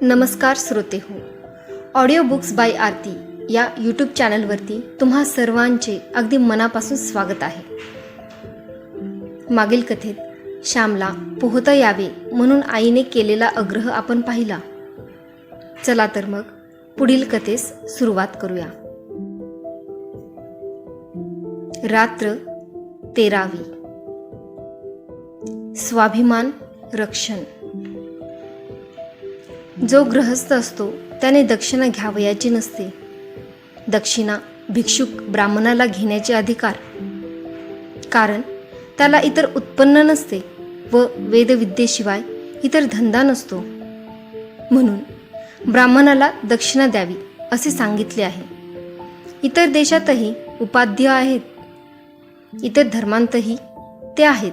नमस्कार श्रोते हो. ऑडिओ बुक्स बाय आरती या यूट्यूब चॅनलवरती तुम्हा सर्वांचे अगदी मनापासून स्वागत आहे. मागील कथेत श्यामला पोहता यावे म्हणून आईने केलेला आग्रह आपण पाहिला. चला तर मग पुढील कथेस सुरुवात करूया. रात्र तेरावी. स्वाभिमान रक्षण. जो गृहस्थ असतो त्याने दक्षिणा घ्यावयाची नसते. दक्षिणा भिक्षुक ब्राह्मणाला घेण्याचे अधिकार. कारण त्याला इतर उत्पन्न नसते व वेदविद्येशिवाय इतर धंदा नसतो. म्हणून ब्राह्मणाला दक्षिणा द्यावी असे सांगितले आहे. इतर देशातही उपाध्य आहेत. इतर धर्मांतही ते आहेत.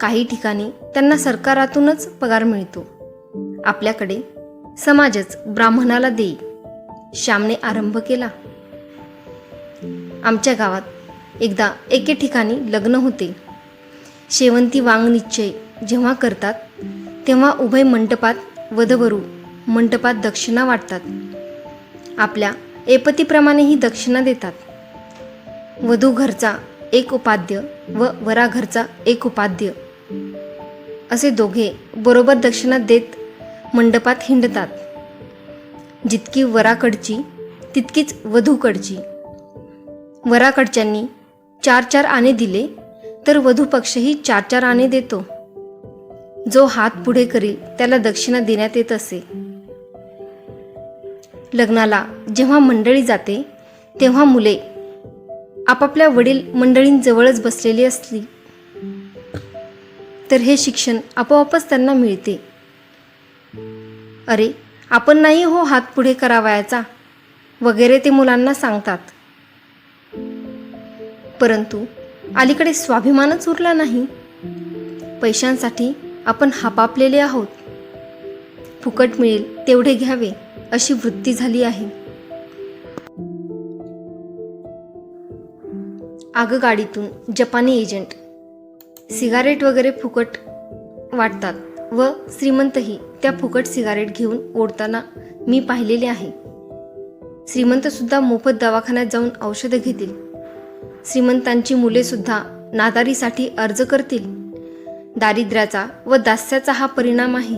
काही ठिकाणी त्यांना सरकारातूनच पगार मिळतो. आपल्याकडे समाजच ब्राह्मणाला देई. श्यामने आरंभ केला. आमच्या गावात एकदा एके ठिकाणी लग्न होते. शेवंती वांग निश्चय जेव्हा करतात तेव्हा उभय मंटपात वधवरू मंटपात दक्षिणा वाटतात. आपल्या एपतीप्रमाणे ही दक्षिणा देतात. वधू घरचा एक उपाध्य व वराघरचा एक उपाध्य. असे दोघे बरोबर दक्षिणा देत मंडपात हिंडतात. जितकी वराकडची तितकीच वधूकडची. वराकडच्यांनी चार चार आणे दिले तर वधू पक्षही चार चार आणे देतो. जो हात पुढे करील त्याला दक्षिणा देण्यात येत असे. लग्नाला जेव्हा मंडळी जाते तेव्हा मुले आपापल्या वडील मंडळींजवळच बसलेली असली तर हे शिक्षण आपोआपच त्यांना मिळते. अरे आपण नाही हो हात पुढे करावयाचा? वगैरे ते मुलांना सांगतात. परंतु अलीकडे स्वाभिमानच उरला नाही. पैशांसाठी आपण हापापलेले आहोत. फुकट मिळेल तेवढे घ्यावे अशी वृत्ती झाली आहे. आगगाडीतून जपानी एजंट सिगारेट वगैरे फुकट वाटतात व श्रीमंतही. त्या फुकट सिगारेट घेऊन ओढताना मी पाहिलेले आहे. श्रीमंत सुद्धा मोफत दवाखान्यात जाऊन औषधं घेतील. श्रीमंतांची मुले सुद्धा नादारीसाठी अर्ज करतील. दारिद्र्याचा व दास्याचा हा परिणाम आहे.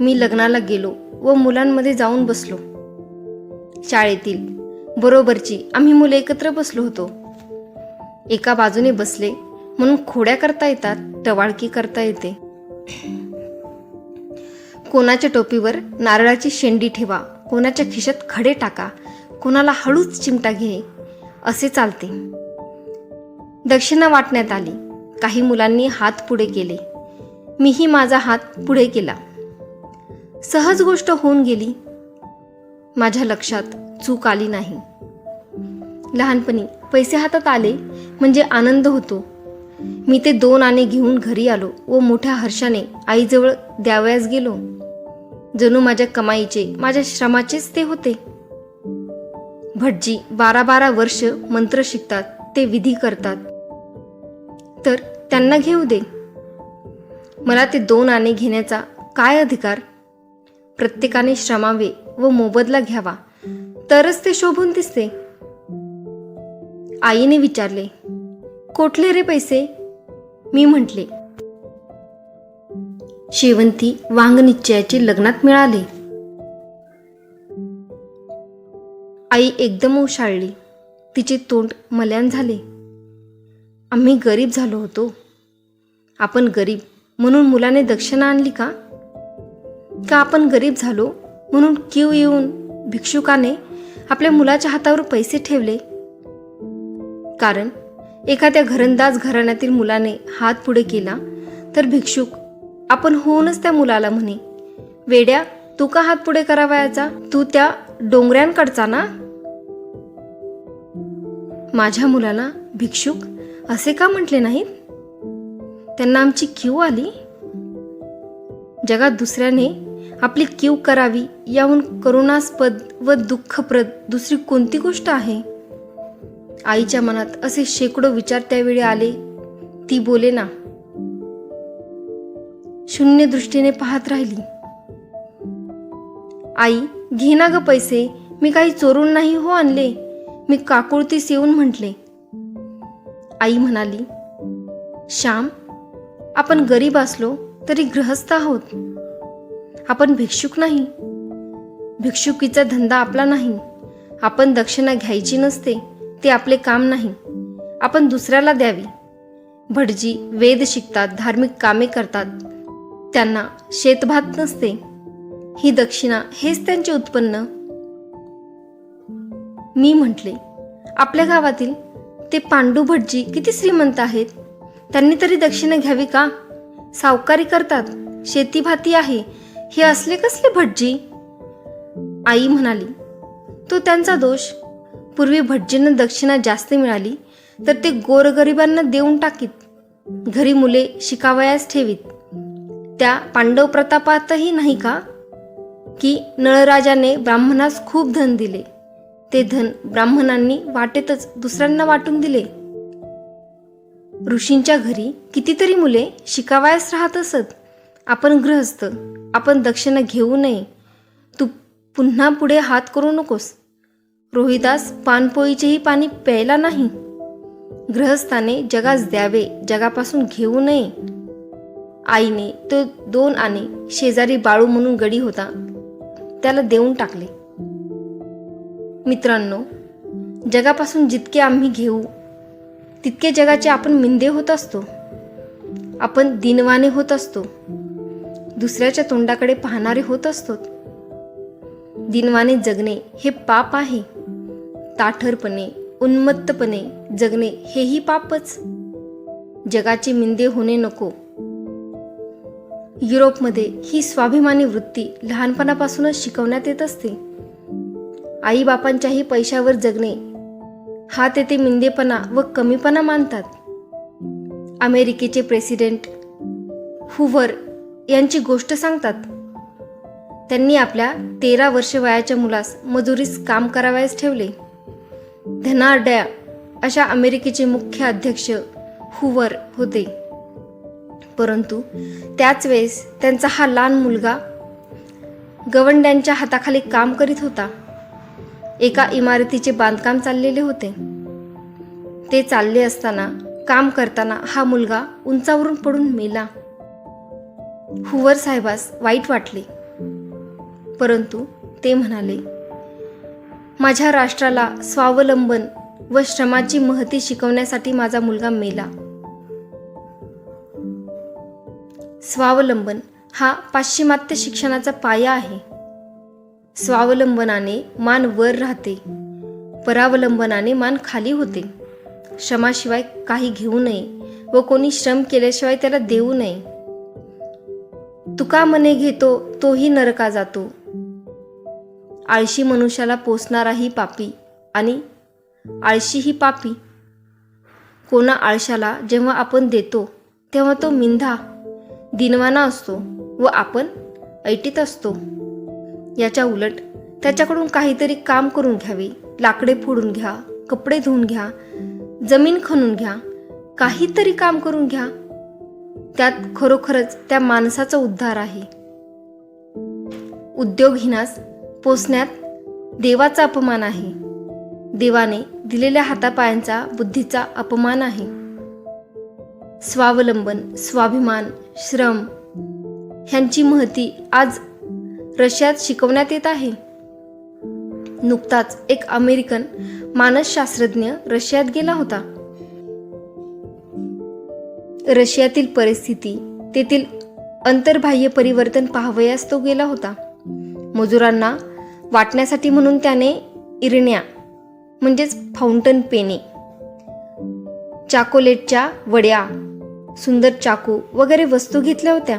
मी लग्नाला गेलो व मुलांमध्ये जाऊन बसलो. शाळेतील बरोबरची आम्ही मुले एकत्र बसलो होतो. एका बाजूने बसले म्हणून खोड्या करता येतात टवाळकी करता येते. कोणाच्या टोपीवर नारळाची शेंडी ठेवा कोणाच्या खिशात खडे टाका कोणाला हळूच चिमटा घे असे चालते. दक्षिणा वाटण्यात आली. काही मुलांनी हात पुढे केले. मीही माझा हात पुढे केला. सहज गोष्ट होऊन गेली. माझ्या लक्षात चूक आली नाही. लहानपणी पैसे हातात आले म्हणजे आनंद होतो. मी ते दोन आणे घेऊन घरी आलो व मोठ्या हर्षाने आईजवळ द्यावयास गेलो. जणू माझ्या कमाईचे माझ्या श्रमाचेच ते होते. भटजी बारा बारा वर्ष मंत्र शिकतात ते विधी करतात. तर त्यांना घेऊ दे. मला ते दोन आणे घेण्याचा काय अधिकार? प्रत्येकाने श्रमावे व मोबदला घ्यावा तरच ते शोभून दिसते. आईने विचारले कोठले रे पैसे? मी म्हटले शेवंती वांगनिश्चयाचे लग्नात मिळाले. आई एकदम उशाळली तिचे तोंड मल्यान झाले. आम्ही गरीब झालो होतो. आपण गरीब म्हणून मुलाने दक्षिणा आणली का? का आपण गरीब झालो म्हणून क्यू येऊन भिक्षुकाने आपल्या मुलाच्या हातावर पैसे ठेवले? कारण एखाद्या घरंदाज घराण्यातील मुलाने हात पुढे केला तर भिक्षुक आपण होऊनच त्या मुलाला म्हणे वेड्या तू का हात पुढे करावयाचा? तू त्या डोंगऱ्यांकडचा ना? माझ्या मुलाला भिक्षुक असे का म्हटले नाहीत? त्यांना आमची क्यू आली? जगात दुसऱ्याने आपली क्यू करावी याहून करुणास्पद व दुःखप्रद दुसरी कोणती गोष्ट आहे? आईच्या मनात असे शेकडो विचार त्यावेळी आले. ती बोले ना शून्य दृष्टीने पाहत राहिली. आई घे ना ग पैसे. मी काही चोरून नाही हो आणले. मी काकुळतीस येऊन म्हटले. आई म्हणाली श्याम आपण गरीब असलो तरी ग्रहस्थ आहोत. आपण भिक्षुक नाही. भिक्षुकीचा धंदा आपला नाही. आपण दक्षिणा घ्यायची नसते ते आपले काम नाही. आपण दुसऱ्याला द्यावी. भटजी वेद शिकतात धार्मिक कामे करतात. त्यांना शेतभात नसते. ही दक्षिणा हेच त्यांचे उत्पन्न. मी म्हटले आपल्या गावातील ते पांडू भटजी किती श्रीमंत आहेत? त्यांनी तरी दक्षिणा घ्यावी का? सावकारी करतात शेतीभाती आहे. हे असले कसले भटजी? आई म्हणाली तो त्यांचा दोष. पूर्वी भटजींना दक्षिणा जास्त मिळाली तर ते गोरगरिबांना देऊन टाकीत. घरी मुले शिकावयास ठेवीत. त्या पांडव प्रतापातही नाही का? की नळराजाने ब्राह्मणास खूप धन दिले. ते धन ब्राह्मणांनी वाटेतच दुसऱ्यांना वाटून दिले. ऋषींच्या घरी कितीतरी मुले शिकावयास राहत असत. आपण ग्रहस्थ आपण दक्षिणा घेऊ नये. तू पुन्हा पुढे हात करू नकोस. रोहिदास पानपोळीचेही पाणी प्यायला नाही. ग्रहस्थाने जगास द्यावे जगापासून घेऊ नये. आईने तो दोन आणे शेजारी बाळू म्हणून गडी होता. त्याला देऊन टाकले. मित्रांनो जगापासून जितके आम्ही घेऊ तितके जगाचे आपण मिंदे होत असतो. आपण दिनवाने होत असतो. दुसऱ्याच्या तोंडाकडे पाहणारे होत असतो. दिनवाने जगणे हे पाप आहे. ताठरपणे उन्मत्तपणे जगणे हेही पापच. जगाचे मिंदे होणे नको. युरोपमध्ये ही स्वाभिमानी वृत्ती लहानपणापासूनच शिकवण्यात येत असते. आईबापांच्याही पैशावर जगणे हा तेथे मिंदेपणा व कमीपणा मानतात. अमेरिकेचे प्रेसिडेंट हुवर यांची गोष्ट सांगतात त्यांनी आपल्या तेरा वर्ष वयाच्या मुलास मजुरीस काम करावयास ठेवले. धनाढ्या अशा अमेरिकेचे मुख्य अध्यक्ष हुवर होते. परंतु त्याच वेळेस त्यांचा हा लहान मुलगा गवंड्यांच्या हाताखाली काम करीत होता. एका इमारतीचे बांधकाम चाललेले होते. ते चालले असताना काम करताना हा मुलगा उंचावरून पडून मेला. हुवर साहेबास वाईट वाटले. परंतु ते म्हणाले माझ्या राष्ट्राला स्वावलंबन व श्रमाची महती शिकवण्यासाठी माझा मुलगा मेला. स्वावलंबन हा पाश्चिमात्य शिक्षणाचा पाया आहे. स्वावलंबनाने मान वर राहते. परावलंबनाने मान खाली होते. श्रमाशिवाय काही घेऊ नये व कोणी श्रम केल्याशिवाय त्याला देऊ नये. तुका मने घेतो तोही नरका जातो. आळशी मनुष्याला पोसणाराही पापी आणि आळशी ही पापी. कोणा आळशाला जेव्हा आपण देतो तेव्हा तो मिंधा दिनवाना असतो व आपण ऐटीत असतो. याच्या उलट त्याच्याकडून काहीतरी काम करून घ्यावे लाकडे फोडून घ्या कपडे धुवून घ्या जमीन खणून घ्या काहीतरी काम करून घ्या. त्यात खरोखरच त्या माणसाचा उद्धार आहे. उद्योगहीनास पोचण्यात देवाचा अपमान आहे. देवाने दिलेल्या हातापायांचा बुद्धीचा अपमान आहे. स्वावलंबन स्वाभिमान श्रम ह्यांची महती आज रशियात शिकवण्यात येत आहे. नुकताच एक अमेरिकन मानसशास्त्रज्ञ रशियात गेला होता. रशियातील परिस्थिती तेथील अंतर्बाह्य परिवर्तन पाहावयास तो गेला होता. मजुरांना वाटण्यासाठी म्हणून त्याने इरण्या म्हणजेच फाउंटन पेने चाकोलेटच्या वड्या सुंदर चाकू वगैरे वस्तू घेतल्या होत्या.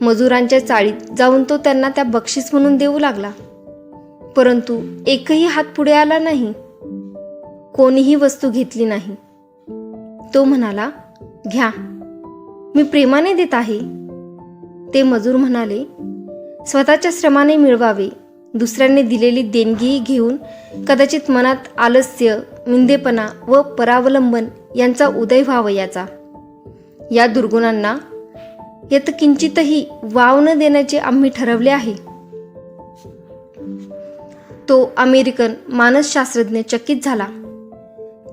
मजुरांच्या चाळीत जाऊन तो त्यांना त्या बक्षीस म्हणून देऊ लागला. परंतु एकही हात पुढे आला नाही. कोणीही वस्तू घेतली नाही. तो म्हणाला घ्या मी प्रेमाने देत आहे. ते मजूर म्हणाले स्वतःच्या श्रमाने मिळवावे. दुसऱ्यांनी दिलेली देणगीही घेऊन कदाचित मनात आलस्य मिंदेपणा व परावलंबन यांचा उदय व्हावयाचा या दुर्गुणांना. येत किंचितही वाव न देण्याचे आम्ही ठरवले आहे. तो अमेरिकन मानसशास्त्रज्ञ चकित झाला.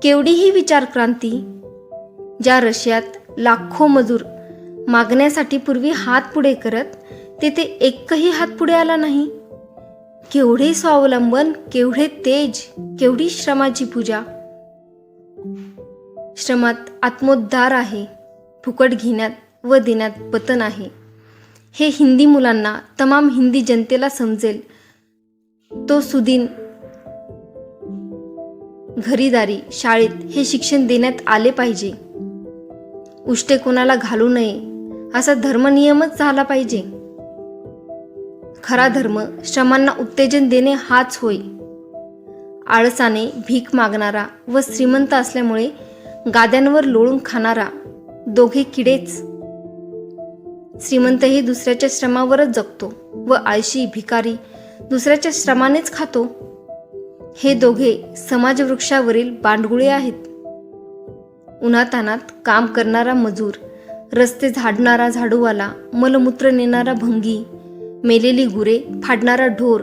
केवढी ही विचारक्रांती ज्या रशियात लाखो मजूर मागण्यासाठी पूर्वी हात पुढे करत तेथे एकही हात पुढे आला नाही. केवढे स्वावलंबन केवढे तेज केवढी श्रमाची पूजा. श्रमात आत्मोद्धार आहे. फुकट घेण्यात व देण्यात पतन आहे. हे हिंदी मुलांना तमाम हिंदी जनतेला समजेल. तो सुदीन घरीदारी शाळेत हे शिक्षण देण्यात आले पाहिजे. उष्टे कोणाला घालू नये असा धर्मनियमच झाला पाहिजे. खरा धर्म श्रमांना उत्तेजन देणे हाच होय. आळसाने भीक मागणारा व श्रीमंत असल्यामुळे गाद्यांवर लोळून खाणारा दोघे किडेच. श्रीमंत हे दुसऱ्याच्या श्रमावरच जगतो व आळशी भिकारी दुसऱ्याच्या श्रमानेच खातो. हे दोघे समाजवृक्षावरील बांडगुळे आहेत. उन्हातानात काम करणारा मजूर रस्ते झाडणारा झाडूवाला मलमूत्र नेणारा भंगी मेलेली गुरे फाडणारा ढोर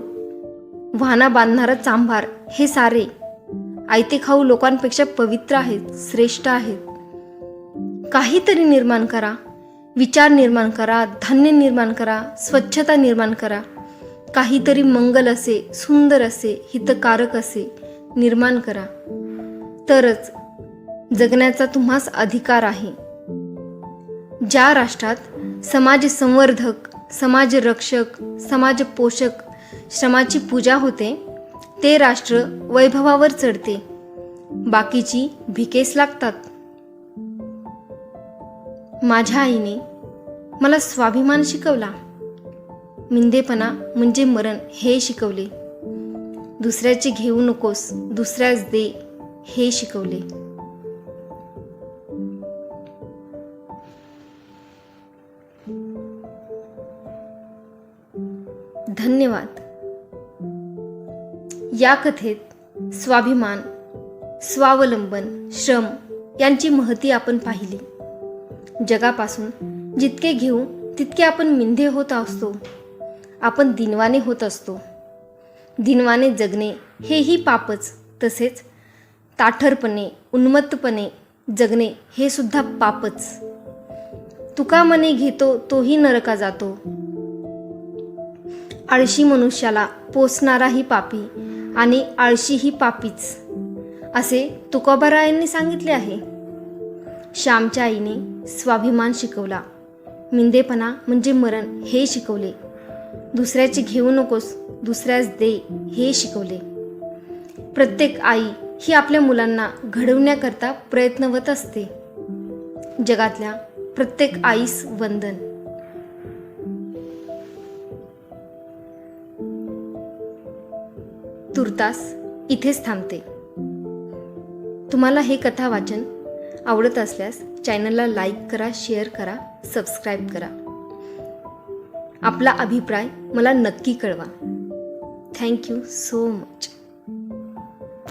वाहना बांधणारा चांभार हे सारे आयते खाऊ लोकांपेक्षा पवित्र आहेत श्रेष्ठ आहेत. काहीतरी निर्माण करा. विचार निर्माण करा धान्य निर्माण करा स्वच्छता निर्माण करा. काहीतरी मंगल असे सुंदर असे हितकारक असे निर्माण करा. तरच जगण्याचा तुम्हास अधिकार आहे. ज्या राष्ट्रात समाज संवर्धक समाज रक्षक समाज पोषक श्रमाची पूजा होते ते राष्ट्र वैभवावर चढते. बाकीची भिकेस लागतात. माझ्या आईने मला स्वाभिमान शिकवला. मिंदेपणा म्हणजे मरण हे शिकवले. दुसऱ्याचे घेऊ नकोस दुसऱ्याच दे हे शिकवले. धन्यवाद. या कथेत स्वाभिमान स्वावलंबन श्रम यांची महती आपण पाहिली. जगापासून. जितके घेऊ तितके आपण मिंधे होत असतो. आपण दिनवाने होत असतो. दिनवाने जगणे हेही पापच तसेच ताठरपणे उन्मत्तपणे जगणे हे सुद्धा पापच. तुका मने घेतो तोही नरका जातो. आळशी मनुष्याला पोसणाराही पापी आणि आळशी ही पापीच. असे तुकोबारायांनी सांगितले आहे. श्यामच्या आईने स्वाभिमान शिकवला. मिंदेपणा म्हणजे मरण हे शिकवले. दुसऱ्याचे घेऊ नकोस दुसऱ्याच दे हे शिकवले. प्रत्येक आई ही आपल्या मुलांना घडवण्याकरता प्रयत्नवत असते. जगातल्या प्रत्येक आईस वंदन. तुर्तास इथेच थांबते. तुम्हाला हे कथा वाचन आवडत असल्यास चॅनलला लाईक करा शेअर करा सबस्क्राईब करा. आपला अभिप्राय मला नक्की कळवा. Thank you so much.